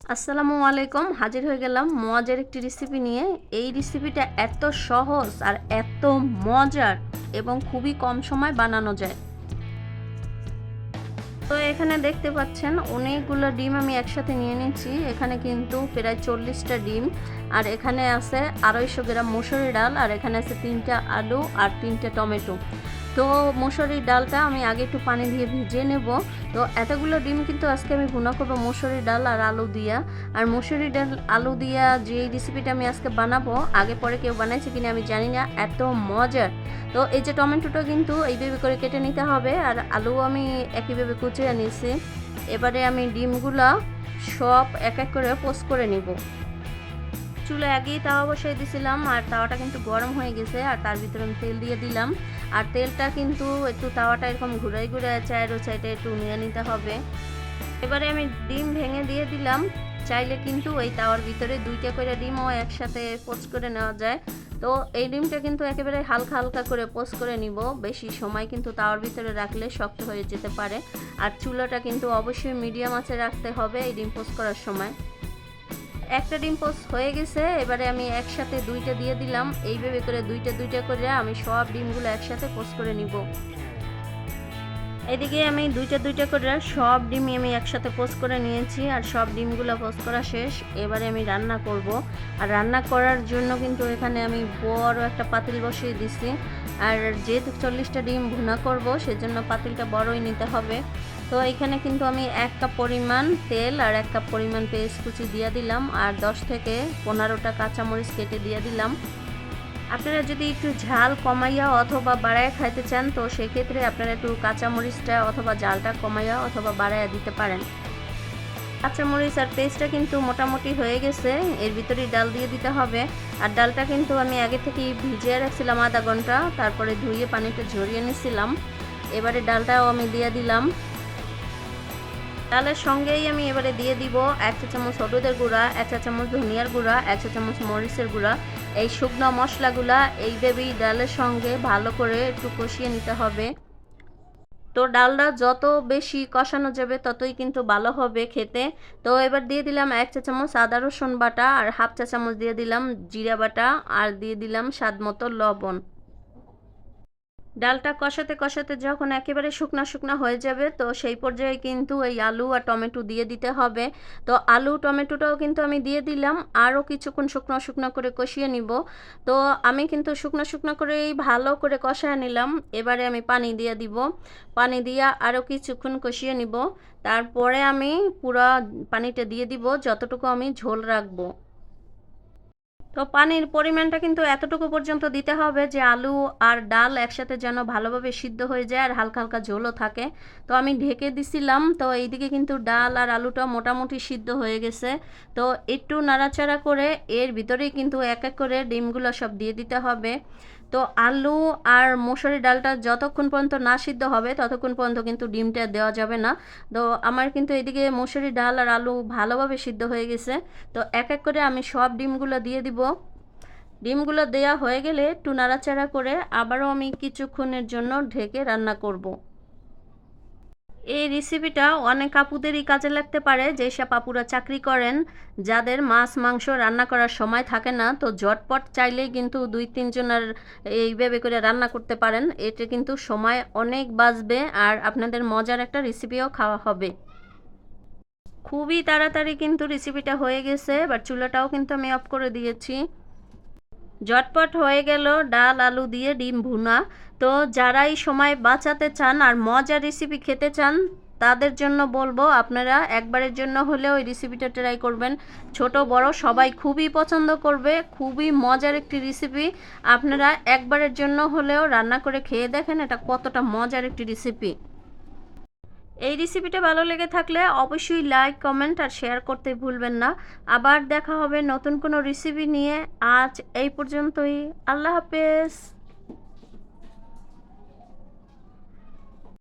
আসসালামু আলাইকুম, হাজির হয়ে গেলাম মজার একটি রেসিপি নিয়ে। এই রেসিপিটা এত সহজ আর এত মজার এবং খুবই কম সময় বানানো যায়। তো এখানে দেখতে পাচ্ছেন, অনেকগুলো ডিম আমি একসাথে নিয়ে নিচ্ছি। এখানে কিন্তু প্রায় চল্লিশটা ডিম আর এখানে আছে আড়াইশো গ্রাম মুসুরি ডাল আর এখানে আছে তিনটা আলু আর তিনটে টমেটো। তো মুসুরির ডালটা আমি আগে একটু পানি দিয়ে ভিজিয়ে নেব। তো এতগুলো ডিম কিন্তু আজকে আমি ভুনা করব মুসুরি ডাল আর আলু দিয়া। আর মুসুরি ডাল, আলু দিয়া যে রেসিপিটা আমি আজকে বানাবো, আগে পরে কেউ বানাইছে কিনা আমি জানি না, এত মজার। তো এই যে টমেটোটা কিন্তু এইভাবে করে কেটে নিতে হবে, আর আলু আমি একইভাবে কুচিয়ে নিয়েছি। এবারে আমি ডিমগুলা সব এক এক করে পোস্ট করে নিব। চুলে আগেই তাওয়া বসাই দিছিলাম, আর তাওয়াটা কিন্তু গরম হয়ে গেছে, আর তার ভিতরে আমি তেল দিয়ে দিলাম। আর তেলটা কিন্তু একটু তাওয়াটা এরকম ঘুরাই ঘুরাই চায়ের সাইডে একটু নিয়ে নিতে হবে। এবারে আমি ডিম ভেঙে দিয়ে দিলাম। চাইলে কিন্তু ওই তাওয়ার ভিতরে দুইটা করে ডিমও একসাথে পোস্ট করে নেওয়া যায়। তো এই ডিমটা কিন্তু একেবারে হালকা হালকা করে পোস্ট করে নিব। বেশি সময় কিন্তু তাওয়ার ভিতরে রাখলে শক্ত হয়ে যেতে পারে। আর চুলাটা কিন্তু অবশ্যই মিডিয়াম আঁচে রাখতে হবে এই ডিম পোস্ট করার সময়। একটা ডিম পোস্ট হয়ে গেছে, এবারে আমি একসাথে দুইটা দিয়ে দিলাম। এইভাবে করে দুইটা দুইটা করে আমি সব ডিমগুলো একসাথে পোস্ট করে নিব। এদিকে আমি দুইটা দুইটা করে সব ডিমই আমি একসাথে পোস্ট করে নিয়েছি আর সব ডিমগুলো পোস্ট করা শেষ। এবারে আমি রান্না করব। আর রান্না করার জন্য কিন্তু এখানে আমি বড় একটা পাতিল বসিয়ে দিছি। আর যেহেতু চল্লিশটা ডিম ভুনা করব, সেজন্য পাতিলটা বড়ই নিতে হবে। তো এখানে কিন্তু আমি এক কাপ পরিমাণ তেল আর এক কাপ পরিমাণ পেস্ট কুচি দিয়ে দিলাম আর দশ থেকে পনেরোটা কাঁচামরিচ কেটে দিয়ে দিলাম। আপনারা যদি একটু ঝাল কমাইয়া অথবা বাড়ায় খাইতে চান, তো সেক্ষেত্রে আপনারা একটু কাঁচামরিচটা অথবা জালটা কমাইয়া অথবা বাড়াইয়া দিতে পারেন। কাঁচামরিচ আর পেস্টটা কিন্তু মোটামুটি হয়ে গেছে, এর ভিতরেই ডাল দিয়ে দিতে হবে। আর ডালটা কিন্তু আমি আগে থেকেই ভিজিয়ে রাখছিলাম আধা ঘণ্টা, তারপরে ধুয়ে পানিটা ঝরিয়ে নিছিলাম। এবারে ডালটাও আমি দিয়ে দিলাম। ডালের সঙ্গেই আমি এবারে দিয়ে দিব এক চা চামচ হলুদের গুঁড়া, এক চা চামচ ধনিয়ার গুঁড়া, এক চা চামচ মরিচের গুঁড়া। এই শুকনো মশলাগুলা এই এইভাবেই ডালের সঙ্গে ভালো করে একটু কষিয়ে নিতে হবে। তো ডালটা যত বেশি কষানো যাবে ততই কিন্তু ভালো হবে খেতে। তো এবার দিয়ে দিলাম এক চা চামচ আদা, রসুন বাটা আর হাফ চা চামচ দিয়ে দিলাম জিরা বাটা আর দিয়ে দিলাম স্বাদ মতো লবণ। ডালটা কষাতে কষাতে যখন একেবারে শুকনা শুকনা হয়ে যাবে, তো সেই পর্যায়ে কিন্তু এই আলু আর টমেটো দিয়ে দিতে হবে। তো আলু, টমেটোটাও কিন্তু আমি দিয়ে দিলাম। আরও কিছুক্ষণ শুকনো শুকনো করে কষিয়ে নিব। তো আমি কিন্তু শুকনো শুকনো করেই ভালো করে কষায় নিলাম। এবারে আমি পানি দিয়ে দিব। পানি দিয়ে আরও কিছুক্ষণ কষিয়ে নিব। তারপরে আমি পুরো পানিটা দিয়ে দিব, যতটুকু আমি ঝোল রাখব। তো পানির পরিমাণটা কিন্তু এতটুকু পর্যন্ত দিতে হবে যে আলু আর ডাল একসাথে যেন ভালোভাবে সিদ্ধ হয়ে যায় আর হালকা হালকা ঝোলও থাকে। তো আমি ঢেকে দিছিলাম, তো এইদিকে কিন্তু ডাল আর আলুটা মোটামুটি সিদ্ধ হয়ে গেছে। তো একটু নাড়াচাড়া করে এর ভিতরেই কিন্তু এক এক করে ডিমগুলো সব দিয়ে দিতে হবে। তো আলু আর মসুরি ডালটা যতক্ষণ পর্যন্ত না সিদ্ধ হবে, ততক্ষণ পর্যন্ত কিন্তু ডিমটা দেওয়া যাবে না। তো আমার কিন্তু এদিকে মসুরি ডাল আর আলু ভালোভাবে সিদ্ধ হয়ে গেছে। তো এক এক করে আমি সব ডিমগুলো দিয়ে দিব। ডিমগুলো দেয়া হয়ে গেলে একটু নাড়াচাড়া করে আবারও আমি কিছুক্ষণের জন্য ঢেকে রান্না করব। এই রেসিপিটা অনেক আপুদেরই কাজে লাগতে পারে। যেসব আপুরা চাকরি করেন, যাদের মাছ, মাংস রান্না করার সময় থাকে না, তো ঝটপট চাইলেই কিন্তু দুই তিনজনের এইভাবে করে রান্না করতে পারেন। এতে কিন্তু সময় অনেক বাঁচবে আর আপনাদের মজার একটা রেসিপিও খাওয়া হবে। খুবই তাড়াতাড়ি কিন্তু রেসিপিটা হয়ে গেছে, এবার চুলাটাও কিন্তু আমি অফ করে দিয়েছি। ঝটপট হয়ে গেল ডাল, আলু দিয়ে ডিম ভুনা। তো যারাই সময় বাঁচাতে চান আর মজার রেসিপি খেতে চান, তাদের জন্য বলব আপনারা একবারের জন্য হলেও ওই রেসিপিটা ট্রাই করবেন। ছোট, বড়, সবাই খুবই পছন্দ করবে, খুবই মজার একটি রেসিপি আপনারা একবারের জন্য হলেও রান্না করে খেয়ে দেখেন এটা কতটা মজার একটি রেসিপি এই রেসিপিটা ভালো লেগে থাকলে অবশ্যই লাইক কমেন্ট আর শেয়ার করতে ভুলবেন না। আবার দেখা হবে নতুন কোনো রেসিপি নিয়ে। আজ এই পর্যন্তই। আল্লাহ হাফেজ।